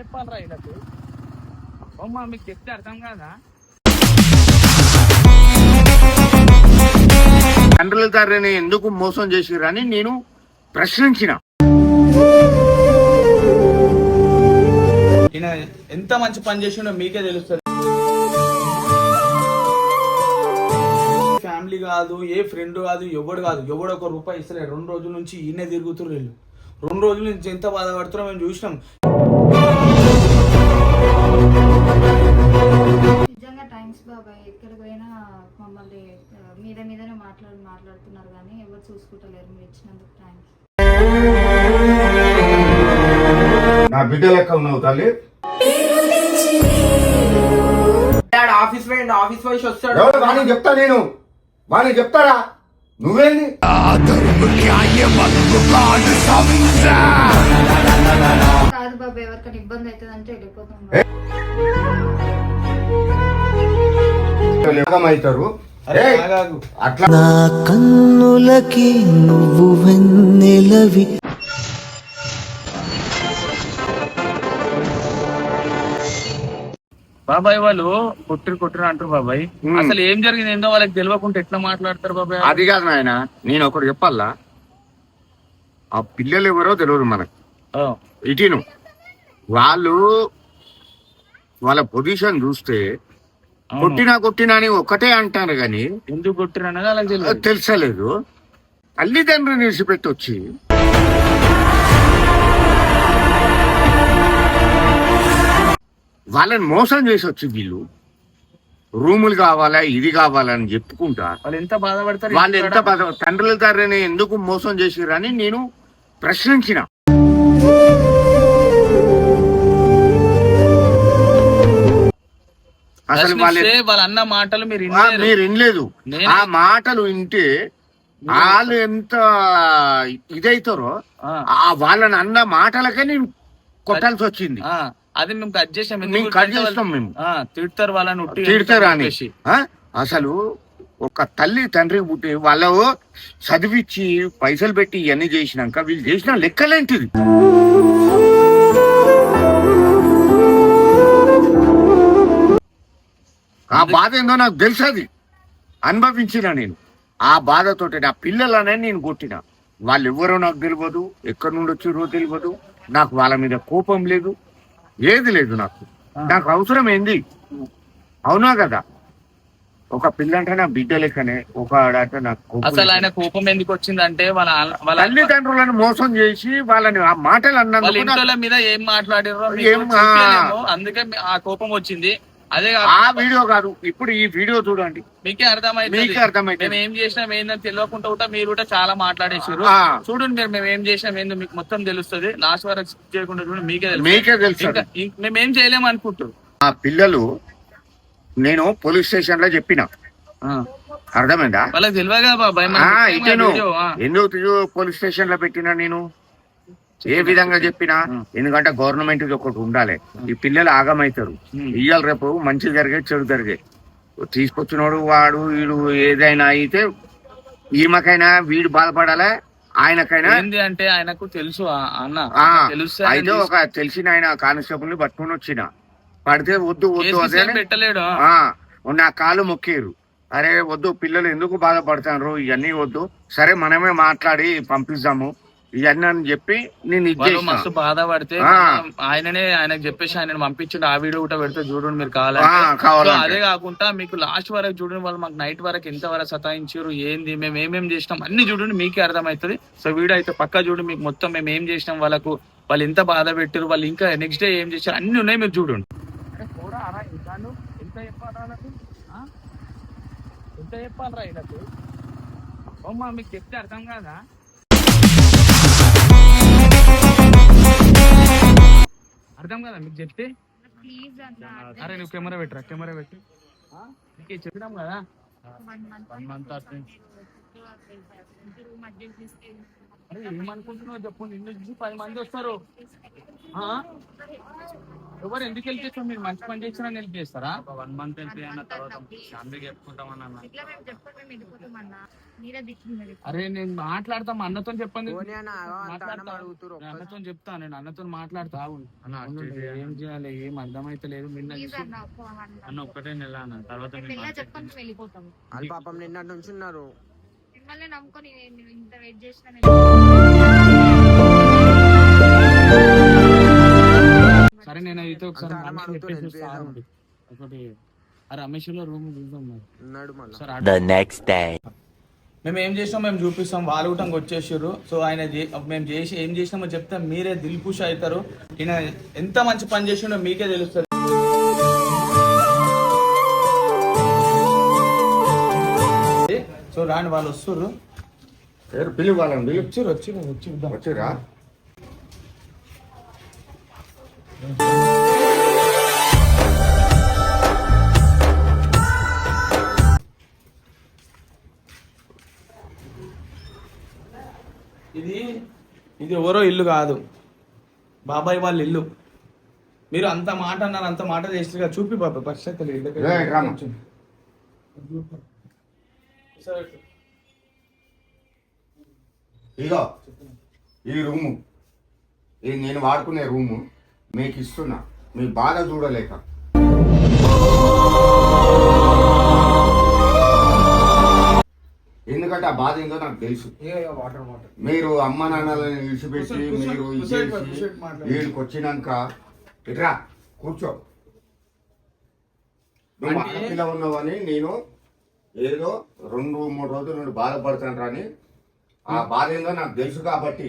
చెప్పాలరా వీళ్ళకు. అమ్మా మీకు చెప్తే అర్థం కాదా? తండ్రుల తండ్రిని ఎందుకు మోసం చేసిరని నేను ప్రశ్నించిన. ఈయన ఎంత మంచి పని చేసిండో మీకే తెలుస్తుంది. ఫ్యామిలీ కాదు ఏ ఫ్రెండ్ కాదు ఎవడు కాదు ఎవడు ఒక రూపాయి ఇస్తలేడు. రెండు రోజుల నుంచి ఈయనే తిరుగుతున్నారు వీళ్ళు. రెండు రోజుల నుంచి ఎంత బాధపడుతున్నారో మేము చూసినాం. నిజంగా థ్యాంక్స్ బాబాయ్. ఎక్కడికి పోయినా మమ్మల్ని మీద మీదనే మాట్లాడి మాట్లాడుతున్నారు కానీ ఎవరు చూసుకుంటలేరు. మీరు ఇచ్చినందుకు థ్యాంక్స్. నా బిడ్డ లెక్క ఉన్నావు తల్లి. ఆఫీస్ పోయిండు ఆఫీస్ పోయి వస్తాడు. వాణి చెప్తా నేను. వాణి చెప్తారా? నువ్వేంది? కాదు బాబాయ్ ఎవరికైనా ఇబ్బంది అవుతుంది అంటే వెళ్ళిపోతాం అవుతారు ఆగాగు. అట్లా నా కన్నులకి నువ్వు వెన్నెలవి. బాబాయ్ వాళ్ళు కొట్టురు కొట్టురు అంటారు బాబాయ్. అసలు ఏం జరిగింది ఏందో వాళ్ళకి తెలియకుండా ఎట్లా మాట్లాడతారు బాబాయ్ అది కాదు నాయన నేను ఒకటి చెప్పాలా? ఆ పిల్లలు ఎవరో తెలియదు మనకు. ఆ, ఇటీను. వాళ్ళు వాళ్ళ పొజిషన్ చూస్తే. కొట్టినా కొట్టినా అని ఒకటే అంటారు కానీ ఎందుకు తెలియదు. తెలుసలేదు. తల్లిదండ్రులు నిలిచిపెట్టి వచ్చి వాళ్ళని మోసం చేసి వచ్చి వీళ్ళు. రూములు కావాలా ఇది కావాలని చెప్పుకుంటా. వాళ్ళు ఎంత బాధపడతారు వాళ్ళు ఎంత బాధ తండ్రుల తండ్రిని ఎందుకు మోసం చేసిరని నేను ప్రశ్నించిన. అసలు వాళ్ళ అన్న మాటలు మీరు. మీరు వినలేదు. ఆ మాటలు వింటే వాళ్ళు ఎంత ఇదైతారో ఆ, వాళ్ళని అన్న మాటలకే నేను కొట్టాల్సి వచ్చింది. అది మేము కట్ చేసాం. మేము కట్ చేస్తాం మేము. తిడతారు వాళ్ళని తిడతారా అని చెప్పేసి. ఆ? అసలు ఒక తల్లి తండ్రి పుట్టి వాళ్ళు చదివిచ్చి పైసలు పెట్టి ఇవన్నీ చేసినాక వీళ్ళు చేసిన లెక్కలేంటిది ఆ బాధ ఏందో నాకు తెలుసు అది. అనుభవించిన నేను. ఆ బాధతోటి నా పిల్లలనే నేను కొట్టిన. వాళ్ళు ఎవరో నాకు తెలియదు ఎక్కడి నుండి వచ్చిరో తెలియదు. నాకు వాళ్ళ మీద కోపం లేదు ఏది లేదు నాకు. నాకు అవసరం ఏంది అవునా కదా? ఒక పిల్ల అంటే నా బిడ్డ లెక్కనే ఒక ఆడంటే నాకు కోపం అసలు ఆయన. కోపం ఎందుకు వచ్చిందంటే వాళ్ళ వాళ్ళ తల్లిదండ్రులను మోసం చేసి వాళ్ళని ఆ మాటలు అన్నందుకు నాకు- మీద ఏం మాట్లాడారో ఏం. అందుకే ఆ కోపం వచ్చింది. అదే ఆ వీడియో కాదు ఇప్పుడు ఈ వీడియో చూడండి. మీకే అర్థమైంది మీకే అర్థమైతది. మేము ఏం చేసినాం ఏందని తెలియకుండా కూడా మీరు కూడా చాలా మాట్లాడేసారు. చూడండి మీరు మేము ఏం చేసినాం ఏందో మీకు మొత్తం తెలుస్తుంది. లాస్ట్ వరకు చేయకుండా చూడండి మీకే తెలుసు మీకే తెలుసు మేము ఏం చేయలేము అనుకుంటారు ఆ పిల్లలు నేను పోలీస్ స్టేషన్లో చెప్పిన అర్థమైందా? వాళ్ళకి తెలియదు కదా బాబాయ్. ఎందుకు పోలీస్ స్టేషన్లో పెట్టినా నేను? ఏ విధంగా చెప్పినా ఎందుకంటే గవర్నమెంట్ ఒకటి ఉండాలి. ఈ పిల్లలు ఆగమవుతారు. ఇయ్యాలి రేపు మంచి జరిగే చెడు జరిగే. తీసుకొచ్చినోడు వాడు వీడు ఏదైనా అయితే ఈమెకైనా వీడు బాధపడాలి? ఆయనకైనా? అంటే ఆయనకు తెలుసు అన్న. అయితే ఒక తెలిసిన ఆయన కానిస్టేబుల్ని పట్టుకొని వచ్చిన. పడితే వద్దు వద్దు అదే పెట్టలేడు? ఆ, నా కాలు మొక్కేరు. అరే వద్దు పిల్లలు ఎందుకు బాధపడతారు? ఇవన్నీ వద్దు. సరే మనమే మాట్లాడి పంపిస్తాము. ఇవన్నీ అని చెప్పి నేను వాళ్ళు మస్తు బాధపడితే. ఆయననే ఆయనకు చెప్పేసి ఆయన పంపించండి. ఆ వీడియో కూడా పెడితే చూడండి మీరు కావాలంటే. కావాలంటే. అదే కాకుండా మీకు లాస్ట్ వరకు చూడండి వాళ్ళు మాకు నైట్ వరకు ఎంత వరకు సతాయించారు ఏంది మేము ఏమేం చేసినాం అన్ని చూడండి మీకే అర్థమవుతుంది. సో వీడియో అయితే పక్కా చూడండి మీకు మొత్తం మేము ఏం చేసినాం వాళ్ళకు వాళ్ళు ఎంత బాధ పెట్టారు వాళ్ళు ఇంకా నెక్స్ట్ డే ఏం చేశారు అన్ని ఉన్నాయి మీరు చూడండి. ఎంత చెప్పాలా ఎంత చెప్పాలరా వీళ్ళకు మీకు చెప్తే అర్థం కాదా? అర్థం కదా మీకు చెప్తే? ప్లీజ్ అరే నువ్వు కెమెరా పెట్టరా కెమెరా పెట్టి. నీకే చెప్పినాం కదా? వన్ మంత్ అరే ఏమనుకుంటున్నావు చెప్పు నిన్ను చూసి పది మంది వస్తారు. ఆ? ఎవరు ఎందుకు హెల్ప్ చేస్తారు? మీరు మంచి పని చేసినా హెల్ప్ చేస్తారా? వన్ మంత్ వెళ్ళి అన్న తర్వాత ఫ్యామిలీకి చెప్పుకుంటామని అన్న ఇట్లా మేము చెప్పుకొని మేము వెళ్ళిపోతామన్నా మీరే దిక్కున్నారు అరే నేను మాట్లాడతా మా అన్నతో చెప్పండి. అన్నతో చెప్తా నేను అన్నతో మాట్లాడతా. అన్న ఏం చేయాలి ఏం అర్థమైతే లేదు. నిన్న అన్న ఒక్కటే నెల అన్న. తర్వాత పాపం నిన్నటి నుంచి ఉన్నారు. మిమ్మల్ని నమ్ముకొని ఇంత వెయిట్ చేసిన సరే నేను అయితే ఒకసారి. ఒకటి ఆ రమేష్లో రూమ్ చూద్దాం. మేము ఏం చేసినాం మేము చూపిస్తాం. వాళ్ళు కూడా వచ్చేసారు సో ఆయన మేము చేసి ఏం చేసినామో చెప్తే మీరే దిల్ ఖుష్ అవుతారు. ఈయన ఎంత మంచి పని చేసిండో మీకే తెలుస్తుంది. సో రాని వాళ్ళు వచ్చారు వచ్చి వచ్చి ఇద్దాం. వచ్చిరా ఇది ఇది ఎవరో ఇల్లు కాదు. బాబాయ్ వాళ్ళ ఇల్లు. మీరు అంత మాట అన్నారు అంత మాట చేస్తారు కదా చూపి బాబాయ్ పరిస్థితి ఏ, రామా. ఇగో ఈ రూము. ఇది నేను వాడుకునే రూము. మీకు ఇస్తున్నా మీ బాధ చూడలేక. ఎందుకంటే ఆ బాధ ఏందో నాకు తెలుసు. Water water. మీరు అమ్మ నాన్నలను విడిచిపెట్టి మీరు. వీడికి వచ్చినాక ఇట్రా కూర్చో. నువ్వు ఆడపిల్ల ఉన్నావని నేను ఏదో రెండు మూడు రోజులు నుండి బాధపడతాను రాని ఆ బాధ ఏందో నాకు తెలుసు కాబట్టి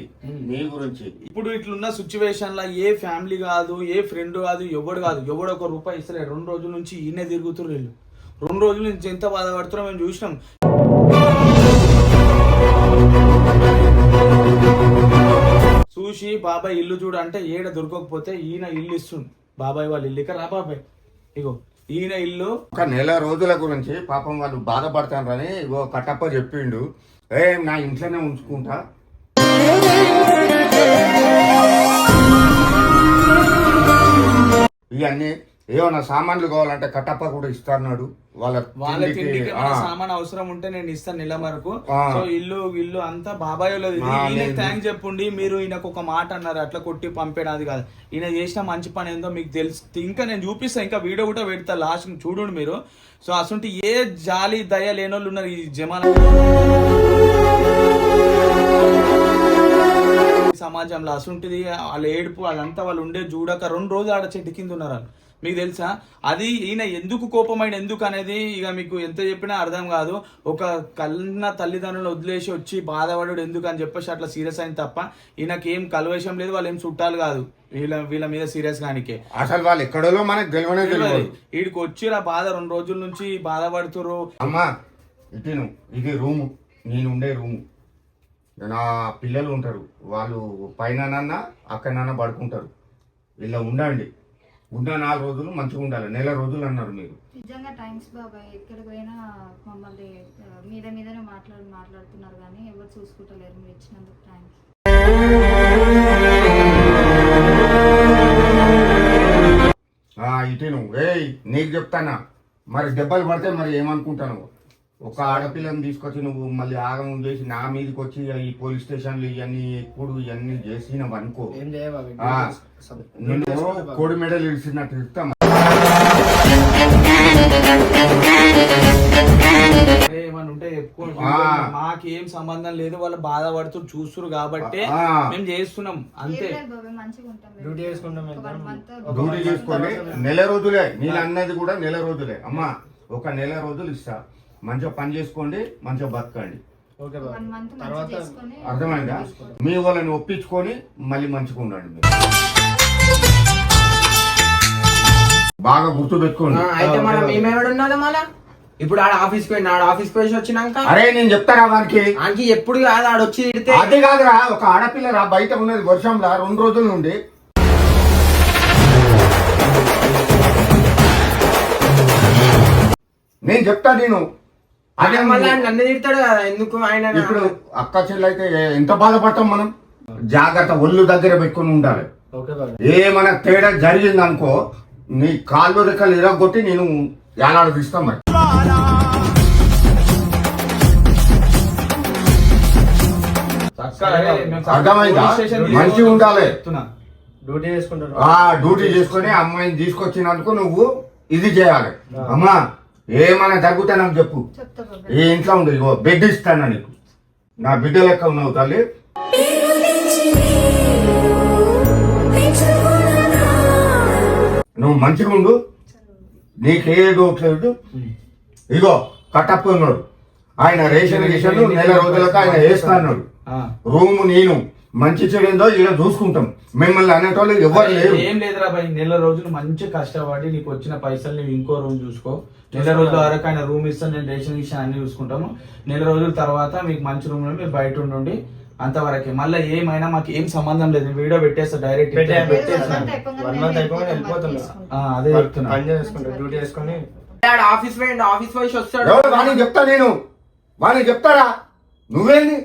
నీ గురించి. ఇప్పుడు ఇట్లున్న సిచ్యువేషన్లో ఏ ఫ్యామిలీ కాదు ఏ ఫ్రెండ్ కాదు ఎవడు కాదు ఎవడు ఒక రూపాయి ఇస్తలేడు. రెండు రోజుల నుంచి ఈయనే తిరుగుతున్నారు వీళ్ళు. రెండు రోజుల నుంచి ఎంత బాధపడుతున్నారో మేము చూసినాం. చూసి బాబాయ్ ఇల్లు చూడు అంటే ఏడ దొరకకపోతే ఈయన ఇల్లు ఇస్తుండు. బాబాయ్ వాళ్ళ ఇల్లు ఇక్కడ రా బాబాయ్. ఇగో ఈయన ఇల్లు ఒక నెల రోజుల గురించి పాపం వాళ్ళు బాధపడతాను రాని ఇగో కట్టప్ప చెప్పిండు. ఏ నా ఇంట్లోనే ఉంచుకుంటా. ఇవన్నీ ఏమన్నా సామాన్లు కావాలంటే కట్టప్ప కూడా ఇస్తాన్నాడు. వాళ్ళ వాళ్ళ తిండికి, సామాన్ అవసరం ఉంటే నేను ఇస్తాను నెల వరకు. సో ఇల్లు ఇల్లు అంతా బాబాయ్. థ్యాంక్స్ చెప్పండి మీరు ఈయనకు ఒక మాట అన్నారు అట్లా కొట్టి పంపేయడం అది కాదు. ఈయన చేసిన మంచి పని ఏందో మీకు తెలుసు. ఇంకా నేను చూపిస్తా ఇంకా వీడియో కూడా పెడతా లాస్ట్ చూడండి మీరు. సో అసలు ఏ జాలి దయ లేనోళ్ళు ఉన్నారు ఈ జమాన. సమాజంలో అసుంటిది వాళ్ళ ఏడుపు అదంతా వాళ్ళు ఉండే చూడక రెండు రోజులు ఆడ చెట్టు కింద ఉన్నారు వాళ్ళు. మీకు తెలుసా? అది ఈయన ఎందుకు కోపమైన ఎందుకు అనేది ఇక మీకు ఎంత చెప్పినా అర్థం కాదు. ఒక కన్న తల్లిదండ్రులు వదిలేసి వచ్చి బాధపడు ఎందుకు అని చెప్పేసి అట్లా సీరియస్ అయింది తప్ప ఈయనకి ఏం కలవేశం లేదు వాళ్ళు ఏం చుట్టాలు కాదు. వీళ్ళ వీళ్ళ మీద సీరియస్ కానికే. అసలు వాళ్ళు ఎక్కడో మనకు తెలియనే తెలియదు వీడికి వచ్చి ఆ బాధ రెండు రోజుల నుంచి బాధపడుతురు అమ్మా ఇది రూము. నేను ఉండే రూము. నా పిల్లలు ఉంటారు. వాళ్ళు పైన అక్కడనన్నా పడుకుంటారు. ఇలా ఉండండి. ఉన్న నాలుగు రోజులు మంచిగా ఉండాలి. నెల రోజులు అన్నారు మీరు. నిజంగా థ్యాంక్స్ బాబాయ్. ఎక్కడికి పోయినా మమ్మల్ని మీద మీదనే మాట్లాడి మాట్లాడుతున్నారు కానీ ఎవరు చూసుకుంటలేరు. మీరు ఇచ్చినందుకు థ్యాంక్స్. ఇటు నువ్వు. ఏయ్ నీకు చెప్తానా? మరి దెబ్బలు పడితే మరి ఏమనుకుంటాను ఒక ఆడపిల్లని తీసుకొచ్చి నువ్వు మళ్ళీ ఆగం చేసి నా మీదకి వచ్చి ఈ పోలీస్ స్టేషన్లు ఇవన్నీ ఎక్కుడు ఇవన్నీ చేసినవి అనుకో ఏం చేయబాబు ఆ, నిన్ను కోడి మెడలు ఇడిచినట్టు ఇస్తాం. మాకేం సంబంధం లేదు వాళ్ళు బాధపడుతూ చూస్తురు కాబట్టి. మేము చేస్తున్నాం అంతే. డ్యూటీ చేసుకుంటాం డ్యూటీ చేసుకొని నెల రోజులే నేను అన్నది కూడా నెల రోజులే. అమ్మా ఒక నెల రోజులు ఇస్తా. మంచిగా పని చేసుకోండి మంచిగా బతకండి. అర్థమైందా? మీ వాళ్ళని ఒప్పించుకొని మళ్ళీ మంచిగా ఉండండి మీరు. బాగా గుర్తు పెట్టుకోండి. అయితే మనం మేమేడున్నది మళ్ళా? ఇప్పుడు ఆడ ఆఫీస్ పోయి ఆడ ఆఫీస్ పోయి వచ్చినాక అరే నేను చెప్తారా వానికి? ఆయనకి ఎప్పుడు కాదు ఆడ వచ్చి తిడితే అది కాదురా ఒక ఆడపిల్ల రా బయట ఉన్నది వర్షంలో రెండు రోజుల నుండి. నేను చెప్తా నేను మళ్ళీ నన్ను తిడతాడు కదా ఎందుకు ఆయన ఇప్పుడు అక్క చెల్లి అయితే ఎంత బాధపడతాం మనం? జాగ్రత్త ఒళ్ళు దగ్గర పెట్టుకొని ఉండాలి. ఏమైనా తేడా జరిగింది అనుకో నీ కాళ్ళు రెక్కలు ఇరగొట్టి నేను ఏనాడు తీస్తాం మరి. అర్థమైందా? మంచిగా ఉండాలి. డ్యూటీ చేసుకుంటారు ఆ డ్యూటీ చేసుకొని అమ్మాయిని తీసుకొచ్చినందుకు నువ్వు ఇది చేయాలి. అమ్మా ఏమైనా తగ్గుతా నాకు చెప్పు ఈ ఇంట్లో ఉండు ఇగో బెడ్ ఇస్తాను నీకు? నా బిడ్డ లెక్క ఉన్నావు తల్లి. నువ్వు మంచిగా ఉండు. నీకే డోట్ లేదు. ఇగో కట్టప్ప ఉన్నాడు. ఆయన రేషన్ రేషన్ నెల రోజులకు ఆయన వేస్తా అన్నాడు రూమ్ నేను. మంచి చెడిందో ఇలా చూసుకుంటాం. మిమ్మల్ని అనేటోళ్ళు ఎవరు లేరు. ఏం లేదురా భయ్ నెల రోజులు మంచి కష్టపడి నీకు వచ్చిన పైసలు నువ్వు ఇంకో రూమ్ చూసుకో. నెల రోజుల వరకు ఆయన రూమ్ ఇస్తాను నేను రేషన్ ఇస్తాను అన్ని చూసుకుంటాము నెల రోజుల తర్వాత మీకు మంచి రూమ్లో మీరు బయట ఉండండి అంతవరకే. మళ్ళీ ఏమైనా మాకు ఏం సంబంధం లేదు వీడియో పెట్టేస్తా డైరెక్ట్ అదే చెప్తున్నా. పని చేసుకుంటా డ్యూటీ చేసుకొని. ఆఫీస్ పోయిండు ఆఫీస్ పోయి వస్తాడు వాడిని చెప్తా నేను? వాడిని చెప్తారా? నువ్వేంది?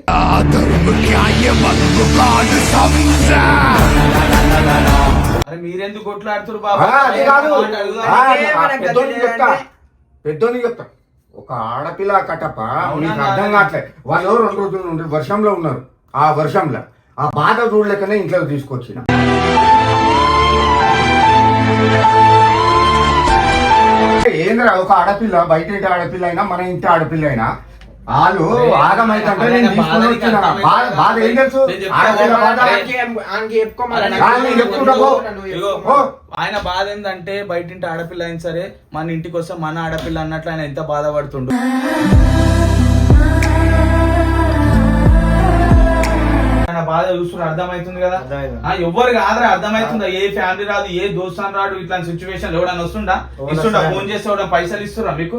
మీరెందుకు బాబా? గతి చెప్తా. ఒక ఆడపిల్ల అవునా నీకు? అర్థం కావట్లేదు వాళ్ళు రెండు రోజుల నుండి వర్షంలో ఉన్నారు. ఆ వర్షంలో. ఆ బాధ చూడలేకనే ఇంట్లోకి తీసుకొచ్చిన. ఏంద్రా ఒక ఆడపిల్ల బయట ఇంటి ఆడపిల్ల అయినా మన ఇంటి ఆడపిల్ల అయినా వాళ్ళు ఆగమైతే నేను తీసుకొని వచ్చిన. బాధ ఏం తెలుసు. ఆయన బాధ ఏంటంటే బయట ఇంటి ఆడపిల్ల అయినా సరే మన ఇంటికి వస్తే మన ఆడపిల్ల అన్నట్లు ఆయన ఎంత బాధపడుతుండు? బాధ చూస్తున్నారు అర్థమవుతుంది కదా? ఎవ్వరు కాదురా అర్థమవుతుందా ఏ ఫ్యామిలీ రాదు ఏ దోస్తాన్ రాడు ఇట్లాంటి సిచ్యువేషన్ ఎవడన్నా వస్తుండా? ఎవరు ఇస్తుండా? ఫోన్ చేస్తే ఎవడన్నా పైసలు ఇస్తురా మీకు.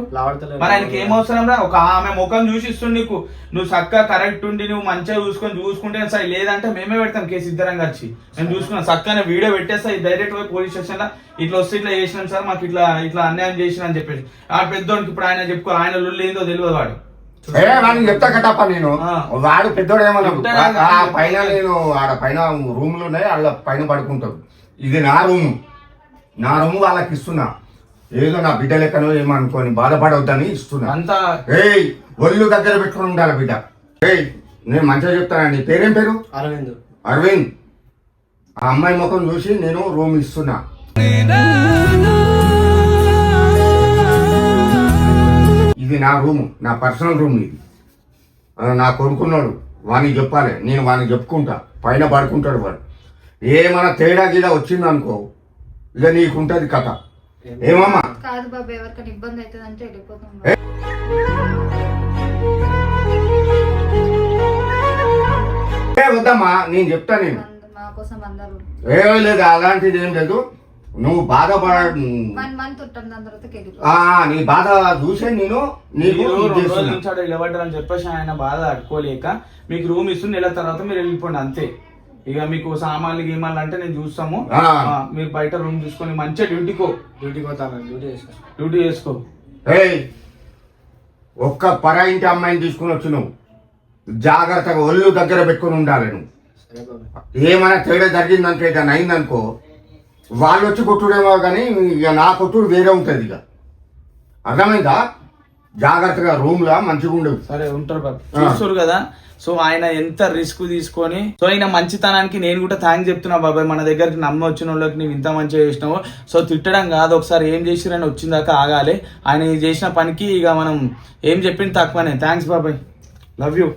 మరి ఆయనకి ఏం అవసరం రా? ఒక ఆమె ముఖం చూసి ఇస్తుండు నీకు. నువ్వు చక్కగా కరెక్ట్ ఉండి నువ్వు మంచిగా చూసుకొని చూసుకుంటే సరే లేదంటే మేమే పెడతాం కేసు ఇద్దరం కలిసి. నేను చూసుకున్నాను చక్కగా వీడియో పెట్టేస్తా డైరెక్ట్ పోయి పోలీస్ స్టేషన్లో. ఇట్లా వస్తే ఇట్లా చేసినాం సార్ మాకు ఇట్లా ఇట్లా అన్యాయం చేసిన అని చెప్పేసి. ఆ పెద్దోనికి ఇప్పుడు ఆయన చెప్పుకో ఆయన లొల్లి ఏందో తెలియదు వాడు. ఏ వాడిని చెప్తా కట్టప్ప నేను. వాడు పెద్దోడు చెప్తాడా ఆ పైన నేను ఆడ పైన రూములు ఉన్నాయి వాళ్ళ పైన పడుకుంటారు ఇది నా రూము. నా రూము వాళ్ళకి ఇస్తున్నా. ఏదో నా బిడ్డ లెక్కనో ఏమో అనుకోని బాధపడవద్దని ఇస్తున్నా. అంతా ఏయ్ ఒళ్ళు దగ్గర పెట్టుకుని ఉండాలి బిడ్డ. ఏయ్ నేను మంచిగా చెప్తానండి పేరేం పేరు? అరవింద్. అరవింద్. ఆ అమ్మాయి ముఖం చూసి నేను రూమ్ ఇస్తున్నా. ఇది నా రూము నా పర్సనల్ రూమ్ ఇది. నా కొడుకున్నాడు వానికి చెప్పాలి నేను వానికి చెప్పుకుంటా పైన పడుకుంటాడు వాడు. ఏమైనా తేడా గీడా వచ్చిందనుకో ఇక నీకుంటది కథ. ఏమమ్మా? కాదు బాబా ఎవరికైనా ఇబ్బంది అవుతుంది అంటే వెళ్ళిపోతాం వద్దమ్మా నేను చెప్తా నేను. మా కోసం అందరూ. ఏ లేదు అలాంటిది ఏం లేదు. నువ్వు బాధపడ వన్ మంత్ ఉంటుంది దాని తర్వాత వెళ్ళిపోతాం ఆ, నీ బాధ చూసే నేను నీకు మీరు ఇది రెండు రోజుల చేస్తున్నా. నుంచి ఆడ నిలబడ్డారని చెప్పేసి ఆయన బాధ తట్టుకోలేక మీకు రూమ్ ఇస్తుంది నెల తర్వాత మీరు వెళ్ళిపోండి అంతే. ఇక మీకు సామాన్లు గీమాన్లు అంటే నేను చూస్తాము. ఆ. ఆ, మీరు బయట రూమ్ చూసుకొని మంచిగా డ్యూటీకో. డ్యూటీకి పోతాను డ్యూటీ చేసుకో డ్యూటీ చేసుకో. ఏయ్ ఒక్క పరా ఇంటి అమ్మాయిని తీసుకుని వచ్చి నువ్వు జాగ్రత్తగా ఒళ్ళు దగ్గర పెట్టుకుని ఉండాలి నువ్వు. సరే బాబాయ్ ఏమైనా తేడా జరిగిందనుకో ఏదైనా అయిందనుకో వాళ్ళు వచ్చి కొట్టుడేమో కానీ ఇక నా కొట్టుడు వేరే ఉంటుంది ఇక. అర్థమైందా? జాగ్రత్తగా రూమ్ లా మంచిగా ఉండవు సరే ఉంటారు బాబు. చూస్తారు కదా? సో ఆయన ఎంత రిస్క్ తీసుకొని సో ఆయన మంచితనానికి నేను కూడా థ్యాంక్స్ చెప్తున్నా బాబాయ్. మన దగ్గరికి నమ్మి వచ్చిన వాళ్ళకి నువ్వు ఇంత మంచిగా చేసినావు. సో తిట్టడం కాదు ఒకసారి ఏం చేసిరని వచ్చిందాక ఆగాలి. ఆయన చేసిన పనికి ఇక మనం ఏం చెప్పింది తక్కువనే. థ్యాంక్స్ బాబాయ్. లవ్ యూ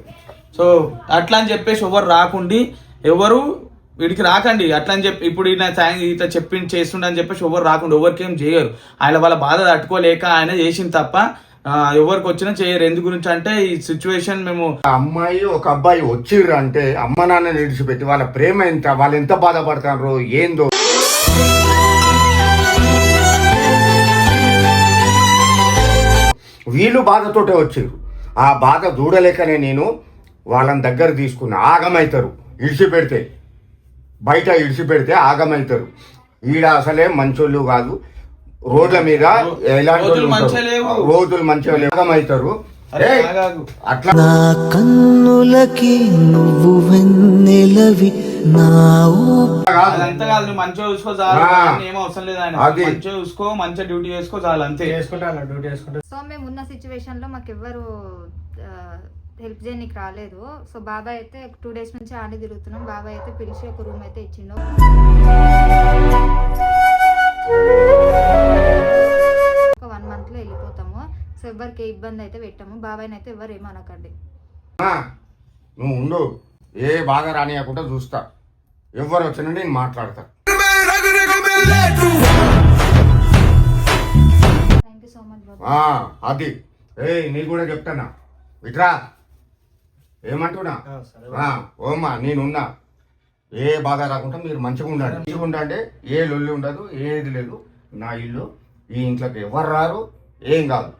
సో అట్లా అని చెప్పేసి ఎవరు రాకుండి ఎవరు వీడికి రాకండి అట్లా అని చెప్పి ఇప్పుడు ఈయన ఇట్లా చెప్పి చేస్తుండని చెప్పేసి ఎవరు రాకుండా ఎవరికి ఏం చేయరు. ఆయన వాళ్ళ బాధ తట్టుకోలేక ఆయన చేసింది తప్ప ఎవరికి వచ్చినా చేయరు. ఎందు గురించి అంటే ఈ సిచ్యువేషన్ మేము అమ్మాయి ఒక అబ్బాయి వచ్చిర్రు అంటే అమ్మ నాన్న విడిచిపెట్టి వాళ్ళ ప్రేమ ఎంత వాళ్ళు ఎంత బాధపడతారో ఏందో. వీళ్ళు బాధతోటే వచ్చారు ఆ బాధ చూడలేకనే నేను వాళ్ళని దగ్గర తీసుకున్నా ఆగమవుతారు ఇడిచిపెడితే బయట ఇడిచిపెడితే ఆగమవుతారు. ఈడ అసలే మంచోళ్ళు కాదు. రోడ్ల మీద ఎలాంటి రోజులు మంచిగా ఆగమవుతారు. అట్లా నా కన్నులకి నువ్వు వెన్నెలవి నా. అదంతా కాదు నువ్వు మంచిగా చూసుకో చాలు. ఏం అవసరం లేదు ఆయన. అది. మంచిగా చూసుకో మంచిగా డ్యూటీ చేసుకో చాలు అంతే. చేసుకుంటా డ్యూటీ చేసుకుంటా. సో మేము ఉన్న సిచ్యువేషన్లో మాకు ఎవ్వరు హెల్ప్ చేయడానికి రాలేదు. సో బాబాయ్ అయితే టూ డేస్ నుంచి ఆడి తిరుగుతున్నాం. బాబాయ్ అయితే పిలిచి ఒక రూమ్ అయితే ఇచ్చిండు. ఒక వన్ మంత్లో వెళ్ళిపోతాము. సో ఎవరికి ఇబ్బంది అయితే పెట్టాము. బాబాయ్ని అయితే ఎవరు ఏమనకండి. నువ్వు ఉండు. ఏ బాగా రానియకుండా చూస్తా. ఎవరు వచ్చినా నేను మాట్లాడతా. అది. ఏ నీకు కూడా చెప్తానా? విట్రా. ఏమంటున్నా? ఓమ్మా నేనున్నా. ఏ బాధ రాకుండా మీరు మంచిగా ఉండండి. మంచిగా ఉండండి. ఏ లొల్లి ఉండదు ఏది లేదు. నా ఇల్లు ఈ ఇంట్లోకి ఎవరు రారు ఏం కాదు.